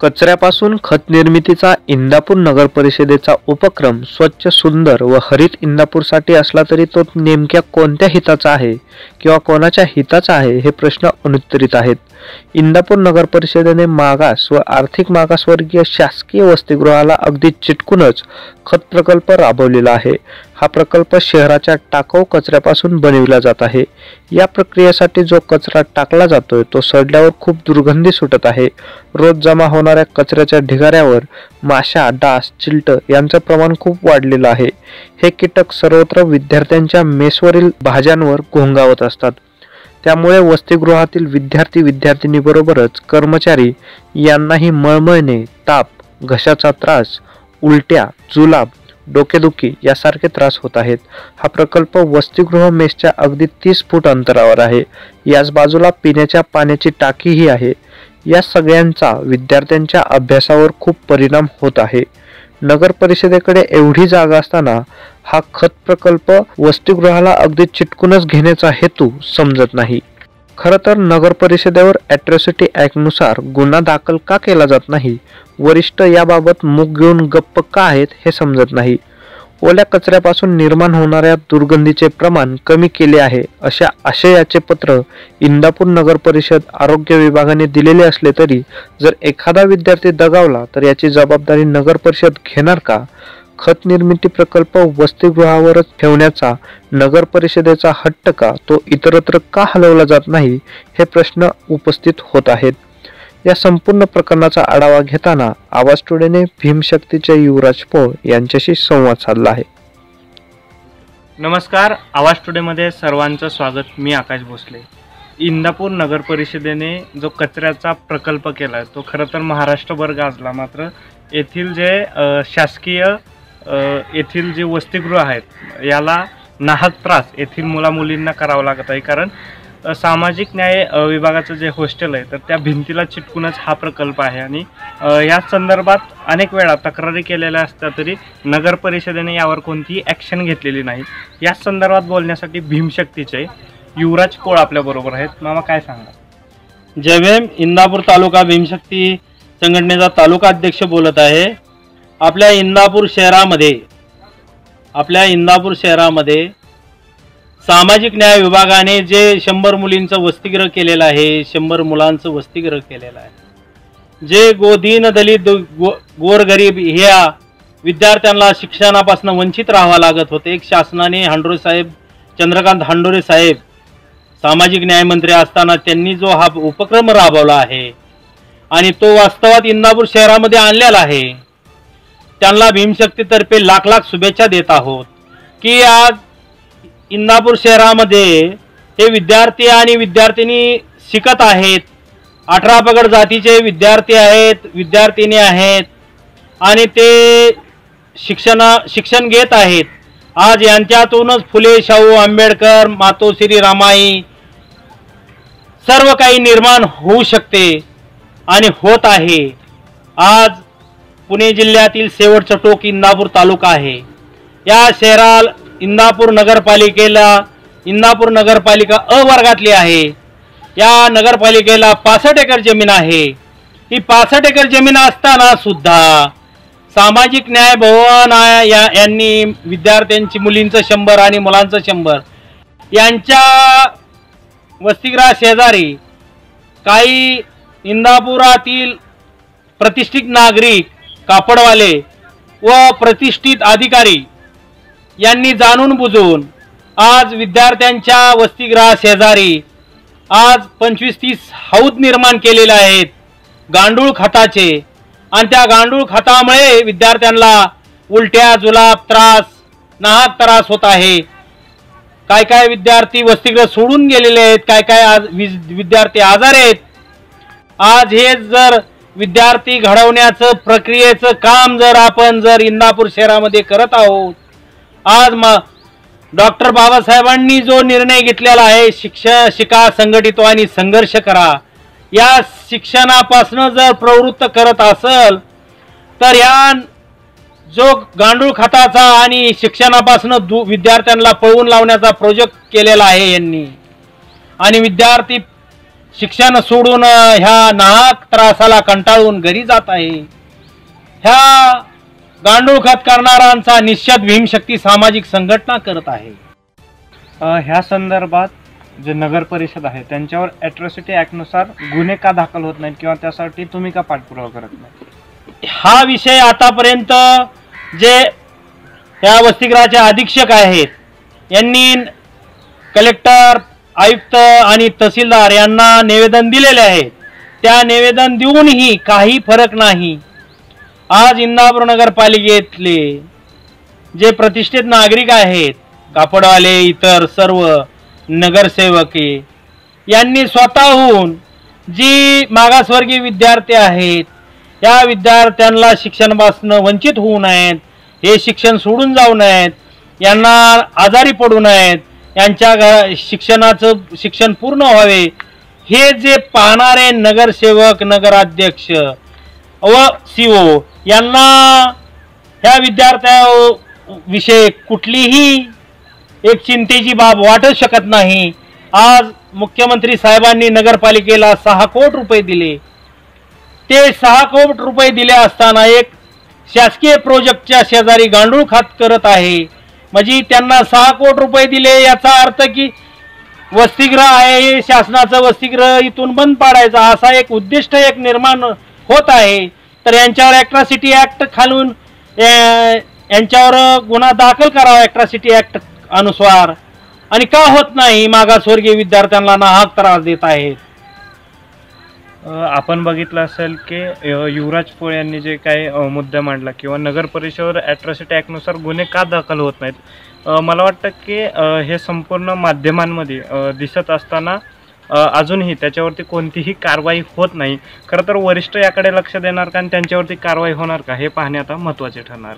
कचऱ्यापासून खत निर्मितीचा इंदापूर नगर परिषदेचा उपक्रम स्वच्छ सुंदर व हरित इंदापूरसाठी असला तरी तो नेमक्या कोणत्या हिताचा आहे किंवा कोणाच्या हिताचा आहे हे प्रश्न अनुत्तरित आहेत. इंदापूर नगर परिषदेने मागास व आर्थिक मागासवर्गीय शासकीय वसतिगृहाला अगदी चिटकूनच खत प्रकल्प राबवलेला आहे. हा प्रकल्प शहराच्या टाकाऊ कचऱ्यापासून बनविला जात आहे. या प्रक्रियेसाठी जो कचरा टाकला जातोय तो सडल्यावर खूप दुर्गंधी सुटत आहे. रोज जमा होणाऱ्या कचऱ्याच्या ढिगाऱ्यावर माशा डास चिलट यांचं प्रमाण खूप वाढलेलं आहे. हे कीटक सर्वत्र विद्यार्थ्यांच्या मेसवरील भाज्यांवर घोंगावत असतात. त्यामुळे वसतिगृहातील विद्यार्थी विद्यार्थिनीबरोबरच कर्मचारी यांनाही मळमळणे ताप घशाचा त्रास उलट्या जुलाब डोकेदुखी यासारखे त्रास होत आहेत. हा प्रकल्प वसतिगृह मेसच्या अगदी तीस फूट अंतरावर आहे. याच बाजूला पिण्याच्या पाण्याची टाकीही आहे. या सगळ्यांचा विद्यार्थ्यांच्या अभ्यासावर खूप परिणाम होत आहे. नगर परिषदेकडे एवढी जागा असताना हा खत प्रकल्प वसतिगृहाला अगदी चिटकूनच घेण्याचा हेतू समजत नाही. खरं तर नगर परिषदेवर ॲट्रॉसिटी ॲक्टनुसार गुन्हा दाखल का केला जात नाही? वरिष्ठ याबाबत मुग घेऊन गप्प का आहेत हे समजत नाही. ओल्या कचऱ्यापासून निर्माण होणाऱ्या दुर्गंधीचे प्रमाण कमी केले आहे अशा आशयाचे पत्र इंदापूर नगर परिषद आरोग्य विभागाने दिलेले असले तरी जर एखादा विद्यार्थी दगावला तर याची जबाबदारी नगर परिषद घेणार का? खत निर्मिती प्रकल्प वसतिगृहावरच ठेवण्याचा नगर परिषदेचा हट्ट का? तो इतरत्र का हलवला जात नाही? हे प्रश्न उपस्थित होत आहेत. या संपूर्ण प्रकरणाचा आढावा घेताना आवाज टुडेने भीमशक्तीचे युवराज पोळ यांच्याशी संवाद साधला आहे. नमस्कार आवाज टुडेमध्ये सर्वांचं स्वागत. मी आकाश भोसले. इंदापूर नगर परिषदेने जो कचऱ्याचा प्रकल्प केला तो खरं तर महाराष्ट्रभर गाजला. मात्र येथील जे शासकीय येथील जे वसतिगृह आहेत याला नाहक त्रास येथील मुलामुलींना करावा लागत आहे. कारण सामाजिक न्याय विभागाचं जे हॉस्टेल आहे तर त्या भिंतीला चिटकूनच हा प्रकल्प आहे. आणि या संदर्भात अनेक वेळा तक्रारी केलेल्या असल्या तरी नगर परिषदेने यावर कोणतीही ॲक्शन घेतलेली नाही. या संदर्भात बोलण्यासाठी भीमशक्तीचे युवराज पोळ आपल्याबरोबर आहेत. मामा काय सांगा जय इंदापूर तालुका भीमशक्ती संघटनेचा तालुका अध्यक्ष बोलत आहे. आपल्या इंदापूर शहरामध्ये आपल्या इंदापूर शहरामध्ये सामाजिक न्याय विभागाने जे शंभर मुलींचं वसतिगृह केलेलं आहे शंभर मुलांचं वसतिगृह केलेलं आहे. जे गोदीन दलित गो गोरगरीब ह्या विद्यार्थ्यांना शिक्षणापासून वंचित राहावं लागत होते. एक शासनाने हांडोरे साहेब चंद्रकांत हांडोरे साहेब सामाजिक न्यायमंत्री असताना त्यांनी जो हा उपक्रम राबवला आहे आणि तो वास्तवात इंदापूर शहरामध्ये आणलेला आहे त्यांना भीमशक्तीतर्फे लाख लाख शुभेच्छा देत आहोत की आज इंदापूर शहरामध्ये हे विद्यार्थी आणि विद्यार्थिनी शिकत आहेत. अठरा पगड जातीचे विद्यार्थी आहेत विद्यार्थिनी आहेत आणि ते शिक्षणा शिक्षण घेत आहेत. आज यांच्यातूनच फुले शाहू आंबेडकर मातोश्री रामाई सर्व काही निर्माण होऊ शकते आणि होत आहे. आज पुणे जिल्ह्यातील शेवटचं टोक इंदापूर तालुका आहे. या शहराला इंदापूर नगरपालिकेला इंदापूर नगरपालिका अ वर्गातली आहे. या नगरपालिकेला पासष्ट एकर जमीन आहे. ही पासष्ट एकर जमीन असताना सुद्धा सामाजिक न्याय भवन या यांनी विद्यार्थ्यांची मुलींचं शंभर आणि मुलांचं शंभर यांच्या वसतिगृहा शेजारी काही इंदापुरातील प्रतिष्ठित नागरिक कापडवाले व प्रतिष्ठित अधिकारी यांनी जाणून बुजून आज विद्यार्थ्यांच्या वसतिगृहा शेजारी आज पंचवीस तीस हौद निर्माण केलेले आहेत. गांडूळ खताचे. आणि त्या गांडूळ खतामुळे विद्यार्थ्यांना उलट्या जुलाब त्रास नाहक त्रास होत आहे. काय काय विद्यार्थी वसतिगृह सोडून गेलेले आहेत काय काय आज विज- विद्यार्थी आजार आहेत? आज हे जर विद्यार्थी घडवण्याचं प्रक्रियेचं काम जर आपण जर इंदापूर शहरामध्ये करत आहोत आज म डॉक्टर बाबासाहेबांनी जो निर्णय घेतलेला आहे शिक्ष शिका संघटित आणि संघर्ष करा. या शिक्षणापासून जर प्रवृत्त करत असल तर या जो गांडूळ खताचा आणि शिक्षणापासून दू विद्यार्थ्यांना पळवून लावण्याचा प्रोजेक्ट केलेला आहे यांनी. आणि विद्यार्थी शिक्षण सोडून ह्या नाहक त्रासाला कंटाळून घरी जात आहे. ह्या गांडूळ खत करणाऱ्यांचा निश्चित भीमशक्ती सामाजिक संघटना करत आहे. ह्या संदर्भात जे नगर परिषद आहे त्यांच्यावर ॲट्रॉसिटी ॲक्टनुसार गुन्हे का दाखल होत नाहीत किंवा त्यासाठी तुम्ही का पाठपुरावा करत नाही हा विषय आतापर्यंत जे त्या वसतिगृहाचे अधीक्षक आहेत यांनी कलेक्टर आयुक्त आणि तहसीलदार यांना निवेदन दिलेले आहे. त्या निवेदन देऊनही काही फरक नाही. आज इंदापूर नगरपालिकेतले जे प्रतिष्ठित नागरिक आहेत कापडवाले इतर सर्व नगरसेवके यांनी स्वतःहून जी मागासवर्गीय विद्यार्थी आहेत या विद्यार्थ्यांना शिक्षणापासून वंचित होऊ नयेत हे शिक्षण सोडून जाऊ नयेत यांना आजारी पडू नयेत यांच्या घ- शिक्षणाचं शिक्षण पूर्ण व्हावे हे जे पाहणारे नगरसेवक नगराध्यक्ष व सी ओ यांना ह्या विद्यार्थ्याविषयी कुठलीही एक चिंतेची बाब वाटत शकत नाही. आज मुख्यमंत्री साहेबांनी नगरपालिकेला सहा कोट रुपये दिले. ते सहा कोट रुपये दिले असताना एक शासकीय प्रोजेक्टच्या शेजारी गांडूळ खात करत आहे. म्हणजे त्यांना सहा कोट रुपये दिले याचा अर्थ की वसतिगृह आहे हे शासनाचं वसतिगृह इथून बंद पाडायचा असा एक उद्दिष्ट एक निर्माण होत आहे. तर यांच्यावर ॲट्रॉसिटी ॲक्ट खालून यांच्यावर गुन्हा दाखल करावा ॲट्रॉसिटी ॲक्ट अनुसार. आणि का होत नाही? मागासवर्गीय विद्यार्थ्यांना नाहक त्रास देत आहेत. आपण बघितलं असेल की युवराज पोळ यांनी जे काही मुद्दा मांडला किंवा नगर परिषदेवर ॲट्रॉसिटी ॲक्टनुसार गुन्हे का दाखल होत नाहीत? मला वाटतं की हे संपूर्ण माध्यमांमध्ये दिसत असताना अजूनही त्याच्यावरती कोणतीही कारवाई होत नाही. खरं तर वरिष्ठ याकडे लक्ष देणार का आणि त्यांच्यावरती कारवाई होणार का हे पाहणे आता महत्त्वाचे ठरणार.